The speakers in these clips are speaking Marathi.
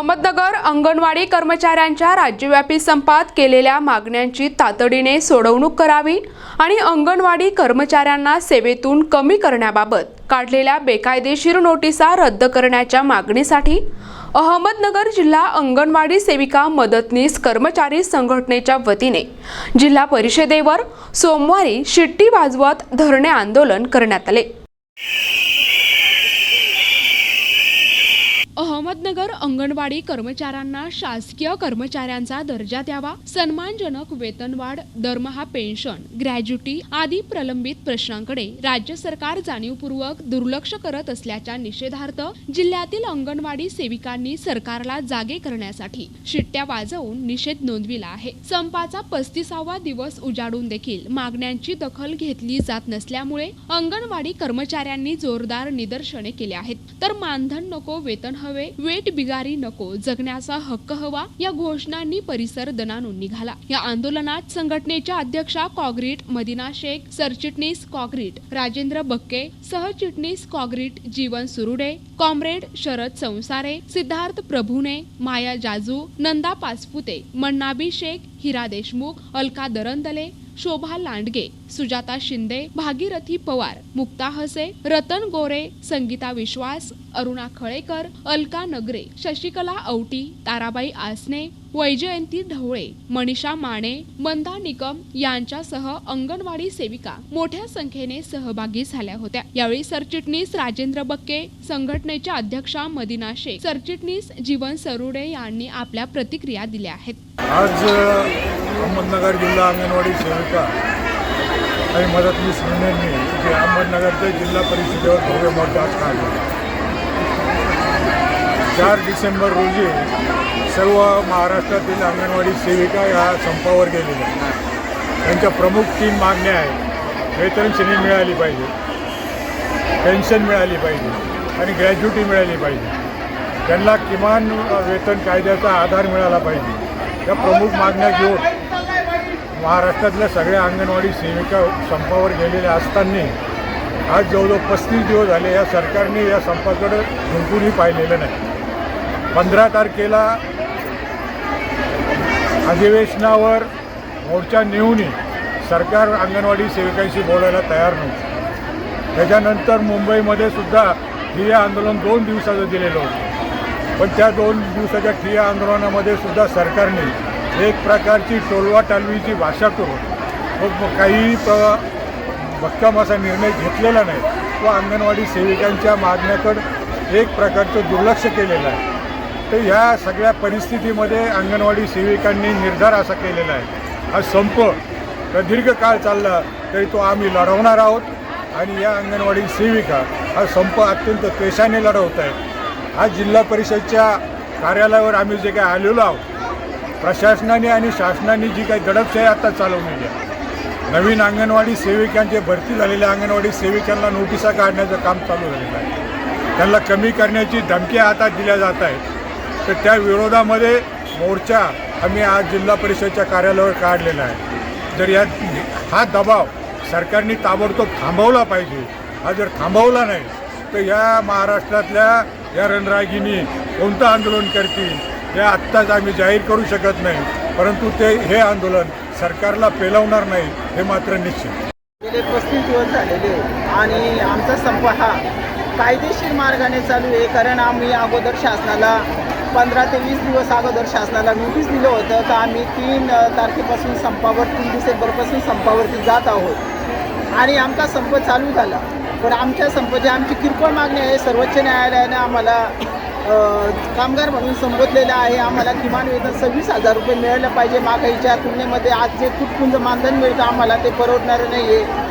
अहमदनगर अंगणवाडी कर्मचाऱ्यांच्या राज्यव्यापी संपात केलेल्या मागण्यांची तातडीने सोडवणूक करावी आणि अंगणवाडी कर्मचाऱ्यांना सेवेतून कमी करण्याबाबत काढलेल्या बेकायदेशीर नोटिसा रद्द करण्याच्या मागणीसाठी अहमदनगर जिल्हा अंगणवाडी सेविका मदतनीस कर्मचारी संघटनेच्या वतीने जिल्हा परिषदेवर सोमवारी शिट्टी वाजवत धरणे आंदोलन करण्यात आले. अहमदनगर अंगणवाडी कर्मचाऱ्यांना शासकीय कर्मचाऱ्यांचा दर्जा द्यावा सन्मानजनक वेतनवाढ दरमहा पेन्शन ग्रॅज्युटी आदी प्रलंबित प्रश्नांकडे राज्य सरकार जाणीवपूर्वक दुर्लक्ष करत असल्याच्या निषेधार्थ जिल्ह्यातील अंगणवाडी सेविकांनी सरकारला जागे करण्यासाठी शिट्ट्या वाजवून निषेध नोंदविला आहे. संपाचा पस्तीसावा दिवस उजाडून देखील मागण्यांची दखल घेतली जात नसल्यामुळे अंगणवाडी कर्मचाऱ्यांनी जोरदार निदर्शने केली आहेत. तर मानधन नको वेतन हवे वेळ थेट बिगारी नको. जगण्याचा हक्क हवा. या घोषणांनी परिसर दनानून निघाला. या आंदोलनात संघटनेच्या अध्यक्षा कॉग्रीट मदिना शेख सरचिटणीस कॉग्रीट राजेंद्र बक्के सहचिटणीस कॉग्रीट जीवन सुरुडे कॉम्रेड शरद संसारे सिद्धार्थ प्रभूने माया जाजू नंदा पासपुते मन्नाबी शेख हिरा देशमुख अलका दरंदले शोभा लांडगे सुजाता शिंदे भागीरथी पवार मुक्ता हसे रतन गोरे संगीता विश्वास अरुणा खळेकर अलका नगरे शशिकला औटी ताराबाई आसने वैजयंती ढवळे मनीषा माने मंदा निकम यांच्यासह अंगणवाडी सेविका मोठ्या संख्येने सहभागी झाल्या होत्या. यावेळी सरचिटणीस राजेंद्र बक्के संघटनेच्या अध्यक्षा मदिना शेख सरचिटणीस जीवन सरुडे यांनी आपल्या प्रतिक्रिया दिल्या आहेत. आज अहमदनगर जिल्हा अंगणवाडी सेविका आणि मदतनीस युनियनने जे अहमदनगर जिल्हा परिषदेवर भव्य मोठा काढला. चार डिसेंबर रोजी सर्व महाराष्ट्रातील अंगणवाडी सेविका या संपावर गेलेल्या आहेत. त्यांच्या प्रमुख तीन मागण्या आहेत. वेतन श्रेणी मिळाली पाहिजे. पेन्शन मिळाली पाहिजे. आणि ग्रॅज्युटी मिळाली पाहिजे. त्यांना किमान वेतन कायद्याचा आधार मिळाला पाहिजे. या प्रमुख मागण्या घेऊन महाराष्ट्रातल्या सगळ्या अंगणवाडी सेविका संपावर गेलेल्या असताना आज जवळजवळ पस्तीस दिवस झाले या सरकारने या संपाकडं झुंकूनही पाहिलेलं नाही. पंधरा तारखेला अधिवेशनावर मोर्चा नेऊनही सरकार अंगणवाडी सेविकांशी बोलायला तयार नव्हतं. त्याच्यानंतर मुंबईमध्ये सुद्धा ठिय्या आंदोलन दोन दिवसाचं दिलेलं होतं. पण त्या दोन दिवसाच्या ठिय्या आंदोलनामध्ये सुद्धा सरकारने एक प्रकारची टोलवा टालवीची भाषा करून काही भक्कम असा निर्णय घेतलेला नाही. व अंगणवाडी सेविकांच्या मागण्याकडं एक प्रकारचं दुर्लक्ष केलेलं आहे. तर ह्या सगळ्या परिस्थितीमध्ये अंगणवाडी सेविकांनी निर्धार असा केलेला आहे. हा संप प्रदीर्घ काळ चालला तरी तो आम्ही लढवणार आहोत आणि या अंगणवाडी सेविका हा संप अत्यंत पेशाने लढवत आहेत. आज जिल्हा परिषदच्या कार्यालयावर आम्ही जे काही आलेलो आहोत प्रशासनाने आणि शासनाने जी काही दडपशाही आता चालवलेली आहे. नवीन अंगणवाडी सेविकांचे भरती झालेल्या अंगणवाडी सेविकांना नोटिसा काढण्याचं काम चालू झालेलं आहे. त्यांना कमी करण्याची धमक्या आता दिल्या जात आहेत. तर त्या विरोधामध्ये मोर्चा आम्ही आज जिल्हा परिषदच्या कार्यालयावर काढलेला आहे. जर या हा दबाव सरकारने ताबडतोब थांबवला पाहिजे हा जर थांबवला नाही तर या महाराष्ट्रातल्या या रणरागिनी कोणतं आंदोलन करतील हे आत्ताच आम्ही जाहीर करू शकत नाही. परंतु ते हे आंदोलन सरकारला पेलवणार नाही हे मात्र निश्चित. गेले पस्तीस दिवस झालेले आणि आमचा संप हा कायदेशीर मार्गाने चालू आहे कारण आम्ही अगोदर शासनाला पंधरा ते वीस दिवस अगोदर शासनाला नोटीस दिलं होतं तर आम्ही तीन तारखेपासून संपावर तीन डिसेंबरपासून संपावरती जात आहोत. आणि आमचा संप चालू झाला. पण आमच्या संप जे आमची किरकोळ मागणी आहे सर्वोच्च न्यायालयाने आम्हाला कामगार म्हणून संबोधलेलं आहे. आम्हाला किमान वेतन सव्वीस हजार रुपये मिळालं पाहिजे. मागाईच्या तुलनेमध्ये आज जे तुटपुंज मानधन मिळतं आम्हाला ते परवडणारं नाही आहे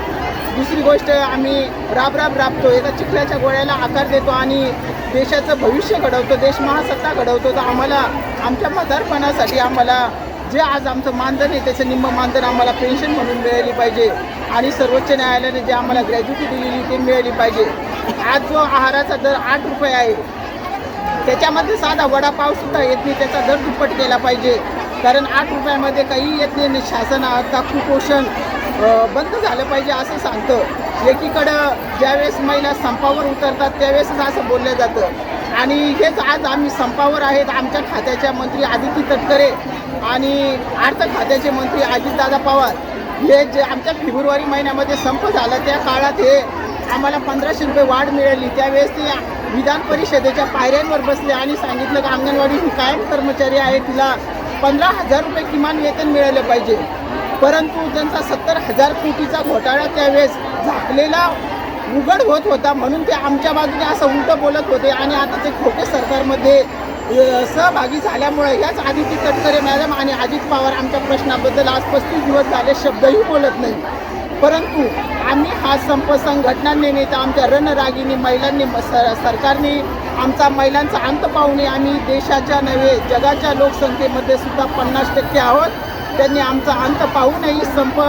दुसरी गोष्ट आम्ही राब राब राबतो एका चिखल्याच्या गोळ्याला आकार देतो आणि देशाचं भविष्य घडवतो देश महासत्ता घडवतो. तर आम्हाला आमच्या मतदारपणासाठी आम्हाला जे आज आमचं मानधन आहे त्याचं निम्म मानधन आम्हाला पेन्शन म्हणून मिळाली पाहिजे. आणि सर्वोच्च न्यायालयाने जे आम्हाला ग्रॅज्युटी दिलेली ते मिळाली पाहिजे. आज जो आहाराचा दर आठ रुपये आहे त्याच्यामध्ये साधा वडापावसुद्धा येत नाही त्याचा दर दुप्पट केला पाहिजे. कारण आठ रुपयामध्ये काही येत नाही शासन आता कुपोषण बंद झालं पाहिजे असं सांगतं. एकीकडं ज्यावेळेस महिला संपावर उतरतात त्यावेळेसच असं बोललं जातं. आणि हेच आज आम्ही संपावर आहेत आमच्या खात्याच्या मंत्री आदिती तटकरे आणि अर्थ खात्याचे मंत्री अजितदादा पवार. हे जे आमच्या फेब्रुवारी महिन्यामध्ये संप झाला त्या काळात हे आम्हाला पंधराशे रुपये वाढ मिळाली. त्यावेळेस ते विधान परिषदेच्या पायऱ्यांवर बसले आणि सांगितलं की अंगणवाडी ही कायम कर्मचारी आहे तिला पंधरा हजार रुपये किमान वेतन मिळालं पाहिजे. परंतु त्यांचा सत्तर हजार कोटीचा घोटाळा त्यावेळेस झाकलेला उघड होत होता म्हणून ते आमच्या बाजूने असं उलटं बोलत होते आणि आता ते खोटे सरकारमध्ये सहभागी झाल्यामुळे याच आदिती तटकरे मॅडम आणि अजित पवार आमच्या प्रश्नाबद्दल आज पस्तीस दिवस झाले शब्दही बोलत नाही. परंतु आम्ही हा संप संघटनांनी नेता आमच्या रणरागिनी महिलांनी सर सरकारने आमचा महिलांचा अंत पाहुणे आम्ही देशाच्या नव्हे जगाच्या लोकसंख्येमध्ये सुद्धा पन्नास टक्के आहोत. त्यांनी आमचा अंत पाहूनही संप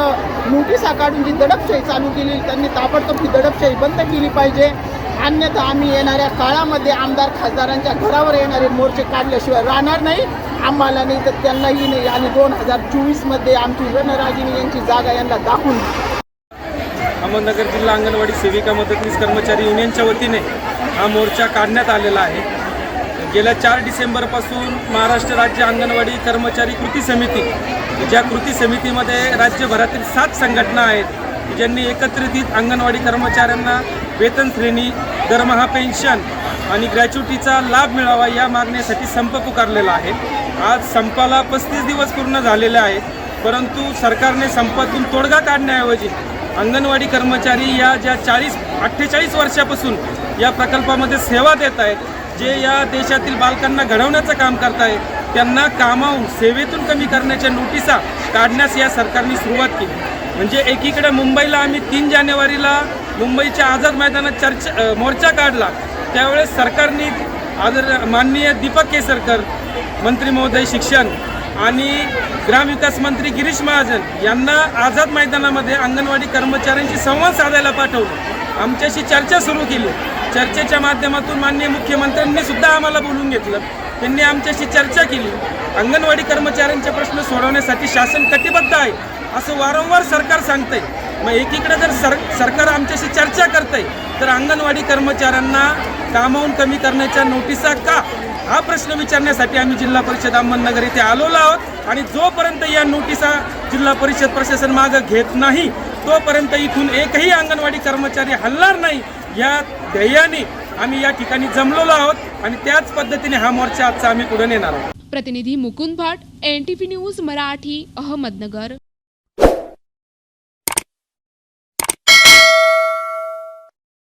नोटिसा काढून जी दडपशाही चालू केली त्यांनी ताबडतोब ही दडपशाही बंद केली पाहिजे. अन्यथा आम्ही येणाऱ्या काळामध्ये आमदार खासदारांच्या घरावर येणारे मोर्चे काढल्याशिवाय राहणार नाही. आम्हाला नाही तर त्यांनाही नाही. आणि दोन हजार चोवीसमध्ये आमची रणरागिनी यांची जागा यांना दाखवून अहमदनगर जिल्हा अंगणवाडी सेविका मदतनीस कर्मचारी युनियनच्या वतीने हा मोर्चा काढण्यात आलेला आहे. गेल्या चार डिसेंबरपासून महाराष्ट्र राज्य अंगणवाडी कर्मचारी कृती समिती ज्या कृती समितीमध्ये राज्यभरातील सात संघटना आहेत ज्यांनी एकत्रित अंगणवाडी कर्मचाऱ्यांना वेतन श्रेणी दरमहा पेन्शन आणि ग्रॅच्युटीचा लाभ मिळावा या मागणीसाठी संप पुकारलेला आहे. आज संपाला पस्तीस दिवस पूर्ण झालेले आहेत परंतु सरकारने संपातून तोडगा काढण्याऐवजी अंगणवाडी कर्मचारी या ज्या चाळीस अठ्ठेचाळीस वर्षापासून या प्रकल्पामध्ये सेवा देत आहेत जे या देशातील बालकांना घडवण्याचं काम करत आहेत त्यांना कामावून सेवेतून कमी करण्याच्या नोटिसा काढण्यास या सरकारने सुरुवात केली. म्हणजे एकीकडे मुंबईला आम्ही तीन जानेवारीला मुंबईच्या आझाद मैदानात चर्चा मोर्चा काढला. त्यावेळेस सरकारने आदर माननीय दीपक केसरकर मंत्री महोदय शिक्षण आणि ग्रामविकास मंत्री गिरीश महाजन यांना आझाद मैदानामध्ये अंगणवाडी कर्मचाऱ्यांशी संवाद साधायला पाठवलं. आमच्याशी चर्चा सुरू केली. चर्चेच्या माध्यमातून माननीय मुख्यमंत्र्यांनी सुद्धा आम्हाला बोलून घेतलं. त्यांनी आमच्याशी चर्चा केली. अंगणवाडी कर्मचाऱ्यांचे प्रश्न सोडवण्यासाठी शासन कटिबद्ध आहे असं वारंवार सरकार सांगतंय. मग एकीकडे जर सर सरकार आमच्याशी चर्चा करतंय तर अंगणवाडी कर्मचाऱ्यांना कामावून कमी करण्याच्या नोटिसा का? हा प्रश्न विचारण्यासाठी आम्ही जिल्हा परिषद अहमदनगर इथे आलेलो आहोत आणि जोपर्यंत या नोटिसा जिल्हा परिषद प्रशासन मागं घेत नाही तोपर्यंत इथून एकही अंगणवाडी कर्मचारी हलणार नाही या ध्येयाने आम्ही या ठिकाणी जमलेलो आहोत आणि त्याच पद्धतीने हा मोर्चा आजचा आम्ही पुढे नेणार आहोत. प्रतिनिधी Mukund Bhat N T news Marathi Ahmednagar.